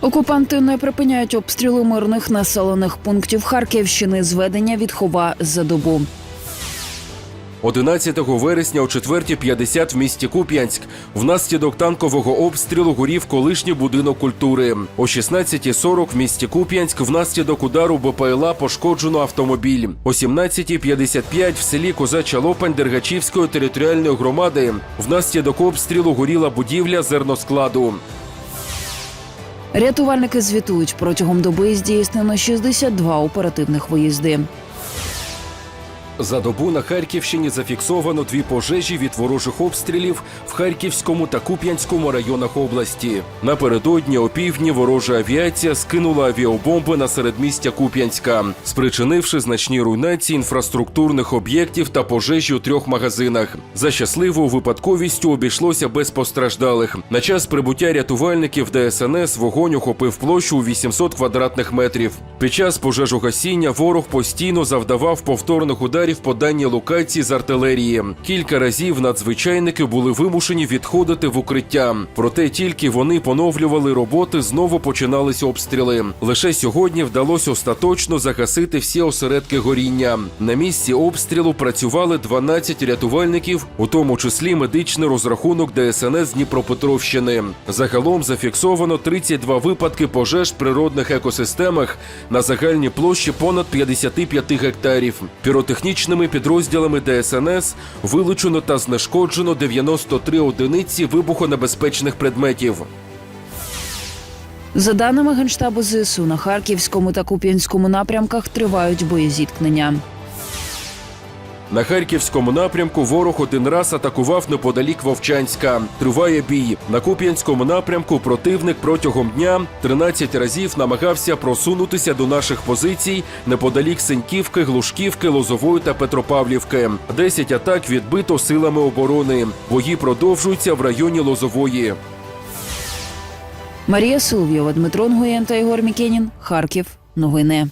Окупанти не припиняють обстріли мирних населених пунктів Харківщини. Зведення відхова за добу. 11 вересня о 4.50 в місті Куп'янськ внаслідок танкового обстрілу горів колишній будинок культури. О 16.40 в місті Куп'янськ внаслідок удару БПЛА пошкоджено автомобіль. О 17.55 в селі Козача Лопань Дергачівської територіальної громади внаслідок обстрілу горіла будівля зерноскладу. Рятувальники звітують протягом доби здійснено 62 оперативних виїзди. За добу на Харківщині зафіксовано дві пожежі від ворожих обстрілів в Харківському та Куп'янському районах області. Напередодні опівдні ворожа авіація скинула авіабомби на середмістя Куп'янська, спричинивши значні руйнації інфраструктурних об'єктів та пожежі у трьох магазинах. За щасливою випадковістю обійшлося без постраждалих. На час прибуття рятувальників ДСНС вогонь охопив площу у 800 квадратних метрів. Під час пожежогасіння ворог постійно завдавав повторних ударів по даній локації з артилерії. Кілька разів надзвичайники були вимушені відходити в укриття. Проте тільки вони поновлювали роботи, знову починались обстріли. Лише сьогодні вдалося остаточно загасити всі осередки горіння. На місці обстрілу працювали 12 рятувальників, у тому числі медичний розрахунок ДСНС Дніпропетровщини. Загалом зафіксовано 32 випадки пожеж в природних екосистемах на загальній площі понад 55 гектарів. Піротехнічними підрозділами ДСНС вилучено та знешкоджено 93 одиниці вибухонебезпечних предметів. За даними генштабу ЗСУ, на харківському та куп'янському напрямках тривають боєзіткнення. На харківському напрямку ворог один раз атакував неподалік Вовчанська. Триває бій. На Куп'янському напрямку противник протягом дня 13 разів намагався просунутися до наших позицій неподалік Сеньківки, Глушківки, Лозової та Петропавлівки. 10 атак відбито силами оборони. Бої продовжуються в районі Лозової. Марія Соловйова, Дмитро Нгуєн та Ігор Мікенін. Харків. Новини.